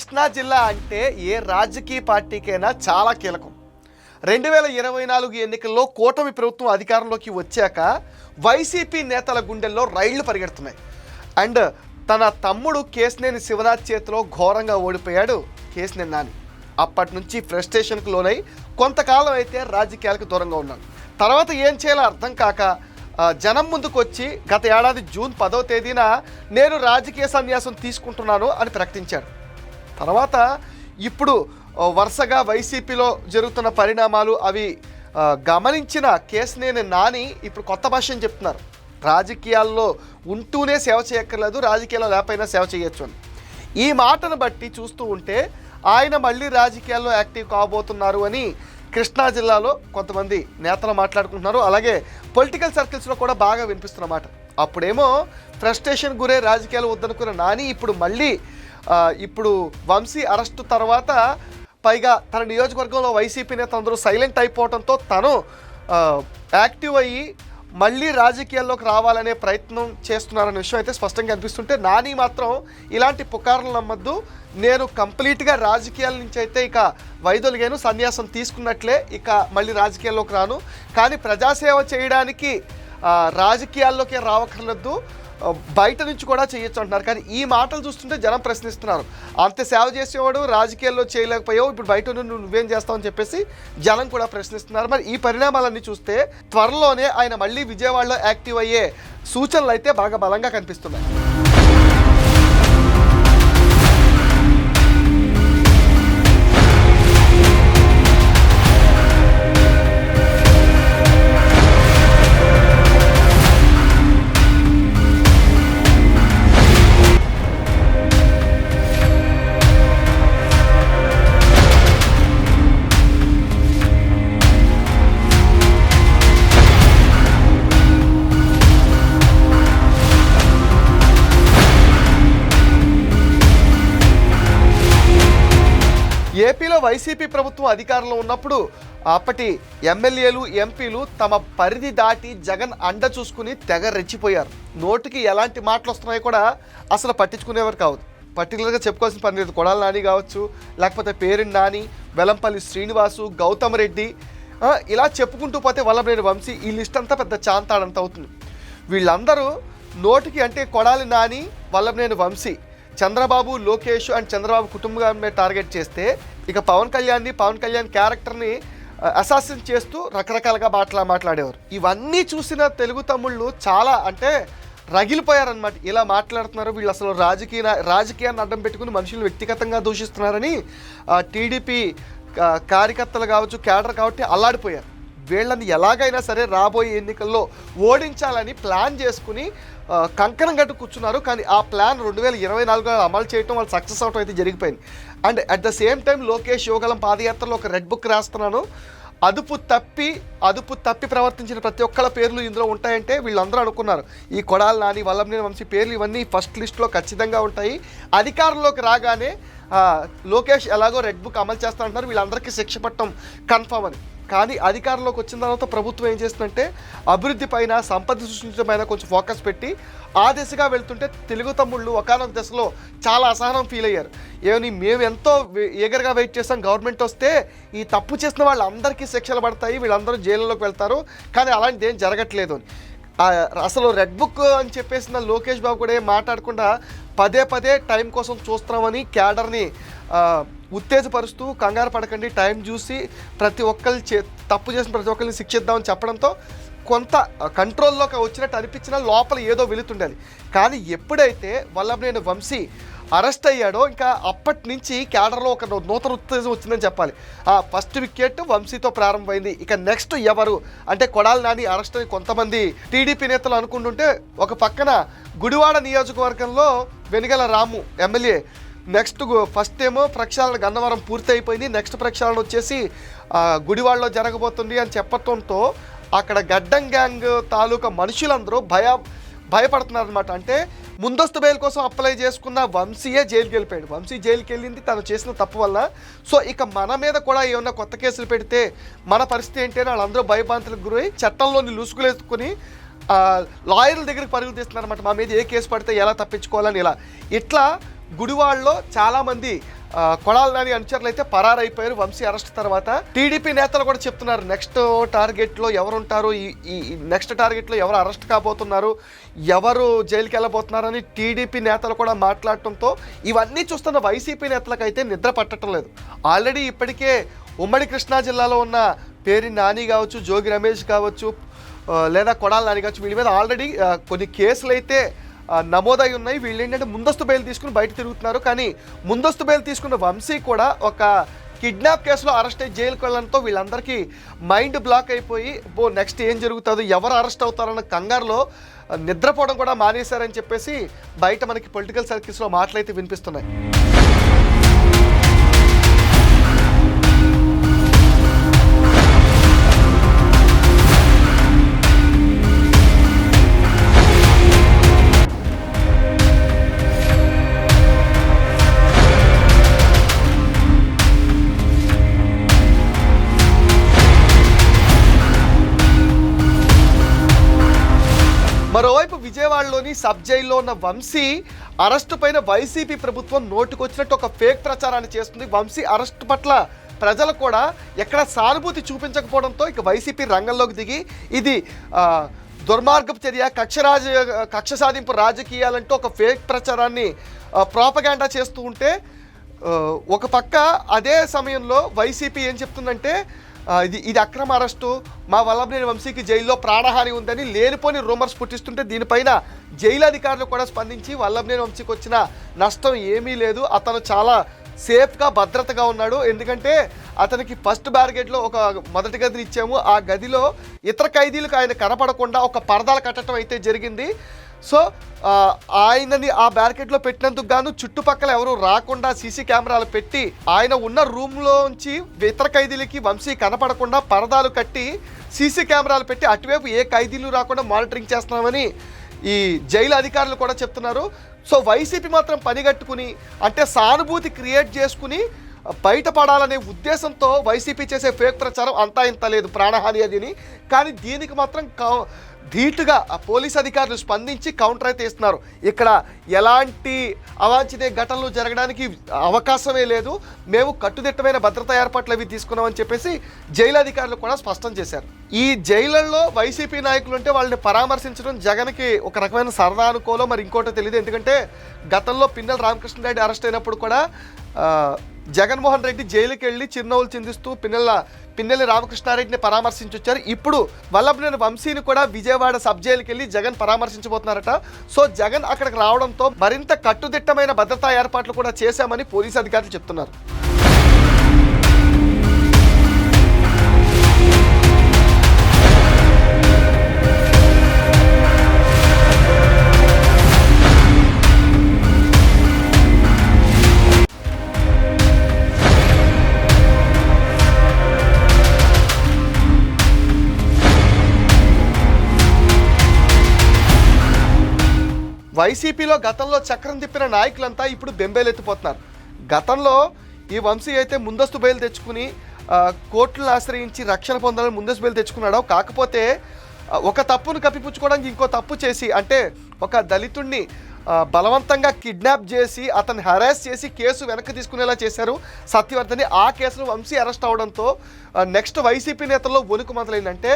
Krishna జిల్లా అంటే ఏ రాజకీయ పార్టీకైనా చాలా కీలకం. రెండు వేల ఇరవై నాలుగు ఎన్నికల్లో కూటమి ప్రభుత్వం అధికారంలోకి వచ్చాక వైసీపీ నేతల గుండెల్లో రైళ్ళు పరిగెడుతున్నాయి. అండ్ తన తమ్ముడు కేసినేని శివనాథ్ చేతిలో ఘోరంగా ఓడిపోయాడు కేసినేని నాని. అప్పటి నుంచి ఫ్రస్ట్రేషన్కు లోనై కొంతకాలం అయితే రాజకీయాలకు దూరంగా ఉన్నాడు. తర్వాత ఏం చేయాలో అర్థం కాక జనం ముందుకు వచ్చి గత ఏడాది జూన్ పదో తేదీన నేను రాజకీయ సన్యాసం తీసుకుంటున్నాను అని ప్రకటించాడు. తర్వాత ఇప్పుడు వరుసగా వైసీపీలో జరుగుతున్న పరిణామాలు అవి గమనించిన కేసునేని నాని ఇప్పుడు కొత్త భాషని చెప్తున్నారు. రాజకీయాల్లో ఉంటూనే సేవ చేయక్కర్లేదు రాజకీయాల్లో లేకపోయినా సేవ చేయొచ్చు అని. ఈ మాటను బట్టి చూస్తూ ఉంటే ఆయన మళ్ళీ రాజకీయాల్లో యాక్టివ్ కాబోతున్నారు అని కృష్ణా జిల్లాలో కొంతమంది నేతలు మాట్లాడుకుంటున్నారు. అలాగే పొలిటికల్ సర్కిల్స్లో కూడా బాగా వినిపిస్తున్నమాట అప్పుడేమో ఫ్రస్ట్రేషన్ గురే రాజకీయాలు వద్దనుకున్న నాని ఇప్పుడు మళ్ళీ ఇప్పుడు వంశీ అరెస్టు తర్వాత పైగా తన నియోజకవర్గంలో వైసీపీ నేత అందరూ సైలెంట్ అయిపోవడంతో తను యాక్టివ్ అయ్యి మళ్ళీ రాజకీయాల్లోకి రావాలనే ప్రయత్నం చేస్తున్నారనే విషయం అయితే స్పష్టంగా అనిపిస్తుంటే నాని మాత్రం ఇలాంటి పుకార్లు నమ్మద్దు. నేను కంప్లీట్గా రాజకీయాల నుంచి అయితే ఇక వైదొలిగాను సన్యాసం తీసుకున్నట్లే ఇక మళ్ళీ రాజకీయాల్లోకి రాను. కానీ ప్రజాసేవ చేయడానికి రాజకీయాల్లోకి రావక్కర్లేదు. బయట నుంచి కూడా చేయొచ్చు అంటున్నారు. కానీ ఈ మాటలు చూస్తుంటే జనం ప్రశ్నిస్తున్నారు. అంత సేవ చేసేవాడు రాజకీయాల్లో చేయలేకపోయావు ఇప్పుడు బయట నుండి నువ్వేం చేస్తావు అని చెప్పేసి జనం కూడా ప్రశ్నిస్తున్నారు. మరి ఈ పరిణామాలన్నీ చూస్తే త్వరలోనే ఆయన మళ్ళీ విజయవాడలో యాక్టివ్ అయ్యే సూచనలు అయితే బాగా బలంగా కనిపిస్తున్నాయి. వైసీపీ ప్రభుత్వం అధికారంలో ఉన్నప్పుడు అప్పటి ఎమ్మెల్యేలు ఎంపీలు తమ పరిధి దాటి జగన్ అండ చూసుకుని తెగ రెచ్చిపోయారు. నోటికి ఎలాంటి మాటలు వస్తున్నాయో కూడా అసలు పట్టించుకునేవారు కావద్దు పర్టికులర్గా చెప్పుకోవాల్సిన పని లేదు. కొడాల నాని కావచ్చు లేకపోతే పేరెంట్ నాని వెలంపల్లి శ్రీనివాసు గౌతమ్ రెడ్డి ఇలా చెప్పుకుంటూ పోతే వల్లభనేని వంశీ ఈ లిస్ట్ అంతా పెద్ద చాంతాడంత అవుతుంది. వీళ్ళందరూ నోటికి అంటే కొడాలి నాని వల్లభనేని వంశీ చంద్రబాబు లోకేష్ అండ్ చంద్రబాబు కుటుంబాన్ని టార్గెట్ చేస్తే ఇక పవన్ కళ్యాణ్ని పవన్ కళ్యాణ్ క్యారెక్టర్ని అసాసిన్ చేస్తూ రకరకాలుగా మాట్లా మాట్లాడేవారు. ఇవన్నీ చూసిన తెలుగు తమ్ముళ్ళు చాలా అంటే రగిలిపోయారనమాట ఇలా మాట్లాడుతున్నారు వీళ్ళు అసలు రాజకీయ రాజకీయాన్ని అడ్డం పెట్టుకుని మనుషులు వ్యక్తిగతంగా దూషిస్తున్నారని టీడీపీ కార్యకర్తలు కావచ్చు క్యాడర్ కాబట్టి అల్లాడిపోయారు. వీళ్ళని ఎలాగైనా సరే రాబోయే ఎన్నికల్లో ఓడించాలని ప్లాన్ చేసుకుని కంకణం గట్టు కూర్చున్నారు. కానీ ఆ ప్లాన్ రెండు వేల ఇరవై నాలుగులో అమలు చేయడం వాళ్ళు సక్సెస్ అవడం అయితే జరిగిపోయింది. And at the same time Lokesh Yuvagalam పాదయాత్రలో ఒక రెడ్ బుక్ రాస్తున్నాను. అదుపు తప్పి అదుపు తప్పి ప్రవర్తించిన ప్రతి ఒక్కళ్ళ పేర్లు ఇందులో ఉంటాయంటే వీళ్ళందరూ అనుకున్నారు. ఈ కొడాలి నాని వల్లం వంశీ పేర్లు ఇవన్నీ ఫస్ట్ లిస్ట్లో ఖచ్చితంగా ఉంటాయి. అధికారంలోకి రాగానే లోకేష్ ఎలాగో రెడ్ బుక్ అమలు చేస్తా అంటున్నారు వీళ్ళందరికీ శిక్ష పట్టడం కన్ఫర్మ్ అని. కానీ అధికారంలోకి వచ్చిన తర్వాత ప్రభుత్వం ఏం చేస్తుందంటే అభివృద్ధి పైన సంపద సృష్టించడం పైన కొంచెం ఫోకస్ పెట్టి ఆ దిశగా వెళ్తుంటే తెలుగు తమ్ముళ్ళు ఒకనొక దశలో చాలా అసహనం ఫీల్ అయ్యారు. ఏమని మేము ఎంతో ఏగర్గా వెయిట్ చేస్తాం గవర్నమెంట్ వస్తే ఈ తప్పు చేసిన వాళ్ళందరికీ శిక్షలు పడతాయి వీళ్ళందరూ జైల్లోకి వెళ్తారు కానీ అలాంటిది ఏం జరగట్లేదు అని. అసలు రెడ్ బుక్ అని చెప్పేసిన లోకేష్ బాబు కూడా ఏం మాట్లాడకుండా పదే పదే టైం కోసం చూస్తున్నామని క్యాడర్ని ఉత్తేజపరుస్తూ కంగారు పడకండి టైం చూసి ప్రతి ఒక్కరి చే తప్పు చేసిన ప్రతి ఒక్కరిని శిక్షిద్దామని చెప్పడంతో కొంత కంట్రోల్లోకి వచ్చినట్టు అనిపించినా లోపల ఏదో వెళుతుండేది. కానీ ఎప్పుడైతే వల్లభనేని వంశీ అరెస్ట్ అయ్యాడో ఇంకా అప్పటి నుంచి క్యాడర్లో ఒక నూతన ఉత్తేజం వచ్చిందని చెప్పాలి. ఆ ఫస్ట్ వికెట్ వంశీతో ప్రారంభమైంది. ఇక నెక్స్ట్ ఎవరు? అంటే కొడాలి నాని అరెస్ట్ అయ్యి కొంతమంది టీడీపీ నేతలు అనుకుంటుంటే ఒక పక్కన గుడివాడ నియోజకవర్గంలో Venigalla Ramu MLA next first ఏమో ప్రక్షాళన గన్నవరం పూర్తి అయిపోయింది నెక్స్ట్ ప్రక్షాళన వచ్చేసి గుడివాడలో జరగబోతుంది అని చెప్పడంతో అక్కడ గడ్డం గ్యాంగ్ తాలూకా మనుషులందరూ భయ భయపడుతున్నారు అనమాట అంటే ముందస్తు బెయిల్ కోసం అప్లై చేసుకున్న వంశీయే జైలుకి వెళ్ళిపోయాడు. వంశీ జైలుకి వెళ్ళింది తను చేసిన తప్పు వల్ల. సో ఇక మన మీద కూడా ఏమన్నా కొత్త కేసులు పెడితే మన పరిస్థితి ఏంటి అని వాళ్ళందరూ భయభ్రాంతులకు గురై చట్టంలోని లుసుకులేసుకుని లాయర్ల దగ్గరికి పరుగులు తీస్తున్నారు అనమాట మా మీద ఏ కేసు పడితే ఎలా తప్పించుకోవాలని ఇలా. ఇట్లా గుడివాడలో చాలామంది ఆ, కొడాలి నాని అనుచరులు అయితే పరారైపోయారు. వంశీ అరెస్ట్ తర్వాత టీడీపీ నేతలు కూడా చెప్తున్నారు నెక్స్ట్ టార్గెట్లో ఎవరు ఉంటారు ఈ నెక్స్ట్ టార్గెట్లో ఎవరు అరెస్ట్ కాబోతున్నారు? ఎవరు జైలుకి వెళ్ళబోతున్నారని టీడీపీ నేతలు కూడా మాట్లాడటంతో ఇవన్నీ చూస్తున్న వైసీపీ నేతలకైతే నిద్ర పట్టడం లేదు. ఆల్రెడీ ఇప్పటికే ఉమ్మడి కృష్ణా జిల్లాలో ఉన్న పేరి నాని కావచ్చు జోగి రమేష్ కావచ్చు లేదా కొడాలి నాని కావచ్చు వీళ్ళ మీద ఆల్రెడీ కొన్ని కేసులు అయితే నమోదై ఉన్నాయి. వీళ్ళు ఏంటంటే ముందస్తు బెయిల్ తీసుకుని బయట తిరుగుతున్నారు. కానీ ముందస్తు బెయిల్ తీసుకున్న వంశీ కూడా ఒక కిడ్నాప్ కేసులో అరెస్ట్ అయ్యి జైలుకి వెళ్ళడంతో వీళ్ళందరికీ మైండ్ బ్లాక్ అయిపోయి బో నెక్స్ట్ ఏం జరుగుతుందో? ఎవరు అరెస్ట్ అవుతారన్న కంగారులో నిద్రపోవడం కూడా మానేశారని చెప్పేసి బయట మనకి పొలిటికల్ సర్కిల్స్లో మాటలైతే వినిపిస్తున్నాయి. కానీ సబ్ జైల్లో ఉన్న వంశీ అరెస్టు పైన వైసీపీ ప్రభుత్వం నోటుకొచ్చినట్టు ఒక ఫేక్ ప్రచారాన్ని చేస్తుంది. వంశీ అరెస్టు పట్ల ప్రజలు కూడా ఎక్కడ సానుభూతి చూపించకపోవడంతో ఇక వైసీపీ రంగంలోకి దిగి ఇది దుర్మార్గపు చర్య కక్ష రాజ కక్ష సాధింపు రాజకీయాలంటూ ఒక ఫేక్ ప్రచారాన్ని ప్రాపగాండా చేస్తూ ఉంటే ఒక పక్క అదే సమయంలో వైసీపీ ఏం చెప్తుందంటే ఇది ఇది అక్రమ అరెస్టు మా వల్లభనేని వంశీకి జైల్లో ప్రాణహాని ఉందని లేనిపోని రూమర్స్ పుట్టిస్తుంటే దీనిపైన జైలు అధికారులు కూడా స్పందించి వల్లభనేని వంశీకి వచ్చిన నష్టం ఏమీ లేదు. అతను చాలా సేఫ్గా భద్రతగా ఉన్నాడు. ఎందుకంటే అతనికి ఫస్ట్ బ్యారిగేట్లో ఒక మొదటి గదిని ఇచ్చాము. ఆ గదిలో ఇతర ఖైదీలకు ఆయన కనపడకుండా ఒక పరదాలు కట్టడం అయితే జరిగింది. సో ఆయనని ఆ బ్యారికేడ్లో పెట్టినందుకు గాను చుట్టుపక్కల ఎవరు రాకుండా సీసీ కెమెరాలు పెట్టి ఆయన ఉన్న రూమ్లోంచి ఇతర ఖైదీలకి వంశీ కనపడకుండా పరదాలు కట్టి సీసీ కెమెరాలు పెట్టి అటువైపు ఏ ఖైదీలు రాకుండా మానిటరింగ్ చేస్తున్నామని ఈ జైలు అధికారులు కూడా చెప్తున్నారు. సో వైసీపీ మాత్రం పనిగట్టుకుని అంటే సానుభూతి క్రియేట్ చేసుకుని బయటపడాలనే ఉద్దేశంతో వైసీపీ చేసే ఫేక్ ప్రచారం అంతా ఇంత లేదు ప్రాణహాని అదిని కానీ దీనికి మాత్రం కౌ- ధీటుగా పోలీస్ అధికారులు స్పందించి కౌంటర్ అయితే ఇస్తున్నారు ఇక్కడ ఎలాంటి అవాంఛనీయ ఘటనలు జరగడానికి అవకాశమే లేదు. మేము కట్టుదిట్టమైన భద్రతా ఏర్పాట్లు అవి తీసుకున్నామని చెప్పేసి జైలు అధికారులు కూడా స్పష్టం చేశారు. ఈ జైళ్ళల్లో వైసీపీ నాయకులు ఉంటే వాళ్ళని పరామర్శించడం జగన్కి ఒక రకమైన సరదా అనుకోలో మరి ఇంకోటో తెలియదు. ఎందుకంటే గతంలో పిన్నెల రామకృష్ణారెడ్డి అరెస్ట్ అయినప్పుడు కూడా జగన్మోహన్ రెడ్డి జైలుకి వెళ్ళి చిరునవ్వులు చిందిస్తూ పిన్నెల పిన్నెల్లి రామకృష్ణారెడ్డిని పరామర్శించొచ్చారు. ఇప్పుడు వల్లభనేని వంశీని కూడా విజయవాడ సబ్ జైలుకి వెళ్ళి జగన్ పరామర్శించబోతున్నారట. సో జగన్ అక్కడికి రావడంతో మరింత కట్టుదిట్టమైన భద్రతా ఏర్పాట్లు కూడా చేశామని పోలీసు అధికారులు చెప్తున్నారు. వైసీపీలో గతంలో చక్రం తిప్పిన నాయకులంతా ఇప్పుడు బెంబేలెత్తిపోతున్నారు. గతంలో ఈ వంశీ అయితే ముందస్తు బయలు తెచ్చుకుని కోర్టులను ఆశ్రయించి రక్షణ పొందాలని ముందస్తు బయలు తెచ్చుకున్నాడు కాకపోతే ఒక తప్పును కప్పిపుచ్చుకోవడానికి ఇంకో తప్పు చేసి అంటే ఒక దళితుణ్ణి బలవంతంగా కిడ్నాప్ చేసి అతన్ని హెరాస్ చేసి కేసు వెనక్కి తీసుకునేలా చేశారు సత్యవర్ధని. ఆ కేసులో వంశీ అరెస్ట్ అవడంతో నెక్స్ట్ వైసీపీ నేతల్లో వణుకు మొదలైందంటే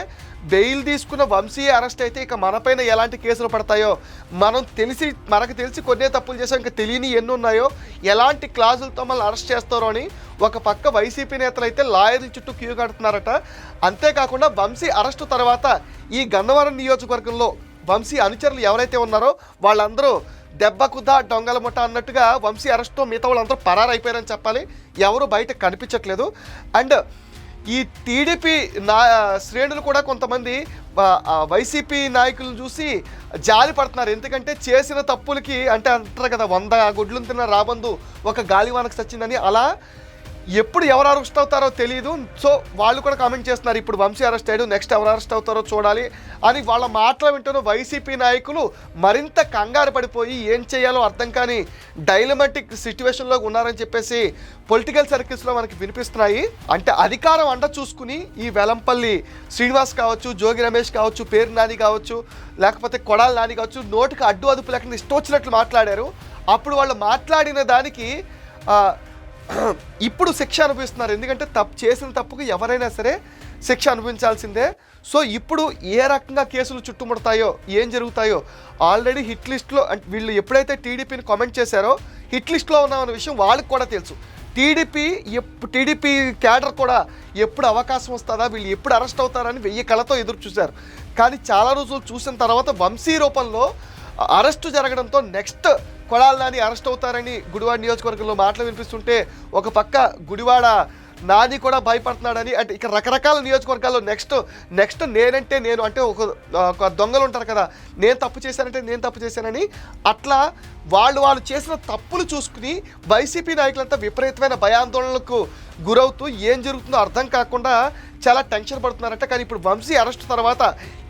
బెయిల్ తీసుకున్న వంశీ అరెస్ట్ అయితే ఇక మనపైన ఎలాంటి కేసులు పడతాయో మనం తెలిసి మనకు తెలిసి కొన్నే తప్పులు చేసాం ఇంకా తెలియని ఎన్ని ఉన్నాయో ఎలాంటి క్లాజులతో మనల్ని అరెస్ట్ చేస్తారో అని ఒక పక్క వైసీపీ నేతలు అయితే లాయర్ల చుట్టూ క్యూ కడుతున్నారట. అంతేకాకుండా వంశీ అరెస్టు తర్వాత ఈ గన్నవరం నియోజకవర్గంలో వంశీ అనుచరులు ఎవరైతే ఉన్నారో వాళ్ళందరూ దెబ్బకుదా దొంగల ముఠ అన్నట్టుగా వంశీ అరెస్ట్తో మిగతా వాళ్ళందరూ పరారైపోయారని చెప్పాలి. ఎవరు బయట కనిపించట్లేదు. అండ్ ఈ టీడీపీ నా శ్రేణులు కూడా కొంతమంది వైసీపీ నాయకులను చూసి జాలి పడుతున్నారు. ఎందుకంటే చేసిన తప్పులకి అంటే అంటారు కదా వంద గుడ్లు తిన్న రాబందు ఒక గాలివానకు సచ్చిందని అలా ఎప్పుడు ఎవరు అరెస్ట్ అవుతారో తెలియదు సో వాళ్ళు కూడా కామెంట్ చేస్తున్నారు ఇప్పుడు వంశీ అరెస్ట్ అయ్యాడు నెక్స్ట్ ఎవరు అరెస్ట్ అవుతారో చూడాలి అని వాళ్ళ మాటలు వింటున్న వైసీపీ నాయకులు మరింత కంగారు పడిపోయి ఏం చేయాలో అర్థం కాని డైలమెటిక్ సిచ్యువేషన్లో ఉన్నారని చెప్పేసి పొలిటికల్ సర్కిల్స్లో మనకి వినిపిస్తున్నాయి. అంటే అధికారం అండ చూసుకుని ఈ వెలంపల్లి శ్రీనివాస్ కావచ్చు జోగి రమేష్ కావచ్చు పేరు నాని కావచ్చు లేకపోతే కొడాల నాని కావచ్చు నోటికి అడ్డు అదుపు లేకుండా ఇష్టం వచ్చినట్లు మాట్లాడారు. అప్పుడు వాళ్ళు మాట్లాడిన దానికి ఇప్పుడు శిక్ష అనుభవిస్తున్నారు. ఎందుకంటే తప్పు చేసిన తప్పుకు ఎవరైనా సరే శిక్ష అనుభవించాల్సిందే. సో ఇప్పుడు ఏ రకంగా కేసులు చుట్టుముడతాయో ఏం జరుగుతాయో ఆల్రెడీ హిట్ లిస్ట్లో అంటే వీళ్ళు ఎప్పుడైతే టీడీపీని కామెంట్ చేశారో హిట్ లిస్ట్లో ఉన్నామన్న విషయం వాళ్ళకి కూడా తెలుసు. టీడీపీ ఎప్పుడు టీడీపీ క్యాడర్ కూడా ఎప్పుడు అవకాశం వస్తుందా వీళ్ళు ఎప్పుడు అరెస్ట్ అవుతారని వెయ్యి కళతో ఎదురు చూశారు. కానీ చాలా రోజులు చూసిన తర్వాత వంశీ రూపంలో అరెస్టు జరగడంతో నెక్స్ట్ కొడాలి నాని అరెస్ట్ అవుతారని గుడివాడ నియోజకవర్గంలో మాటలు వినిపిస్తుంటే ఒక పక్క గుడివాడ నాని కూడా భయపడుతున్నాడని అంటే ఇక రకరకాల నియోజకవర్గాల్లో నెక్స్ట్ నెక్స్ట్ నేనంటే నేను అంటే ఒక ఒక దొంగలు ఉంటారు కదా నేను తప్పు చేశానంటే నేను తప్పు చేశానని అట్లా వాళ్ళు వాళ్ళు చేసిన తప్పులు చూసుకుని వైసీపీ నాయకులంతా విపరీతమైన భయాందోళనలకు గురవుతూ ఏం జరుగుతుందో అర్థం కాకుండా చాలా టెన్షన్ పడుతున్నారంట. కానీ ఇప్పుడు వంశీ అరెస్ట్ తర్వాత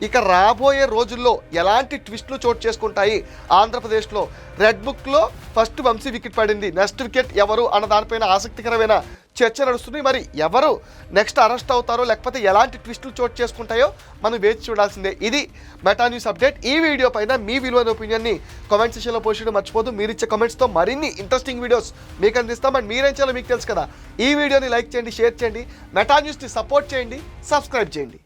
ఇక రాబోయే రోజుల్లో ఎలాంటి ట్విస్ట్లు చోటు చేసుకుంటాయి? ఆంధ్రప్రదేశ్లో రెడ్ బుక్లో ఫస్ట్ వంశీ వికెట్ పడింది. నెక్స్ట్ వికెట్ ఎవరు అన్న దానిపైన ఆసక్తికరమైన చర్చ నడుస్తుంది మరి ఎవరు నెక్స్ట్ అరెస్ట్ అవుతారో లేకపోతే ఎలాంటి ట్విస్టులు చోటు చేసుకుంటాయో మనం వేచి చూడాల్సిందే. ఇది మెటా న్యూస్ అప్డేట్ ఈ వీడియో పైన మీ విలువైన ఒపీనియన్ని కామెంట్ సెక్షన్లో పోషించడం మర్చిపోదు మీరు ఇచ్చే కామెంట్స్తో మరిన్ని ఇంట్రెస్టింగ్ వీడియోస్ మీకు అందిస్తాం. అండ్ మీరేం చేయాలో మీకు తెలుసు కదా. ఈ వీడియోని లైక్ చేయండి షేర్ చేయండి. మెటా న్యూస్ని సపోర్ట్ చేయండి సబ్స్క్రైబ్ చేయండి.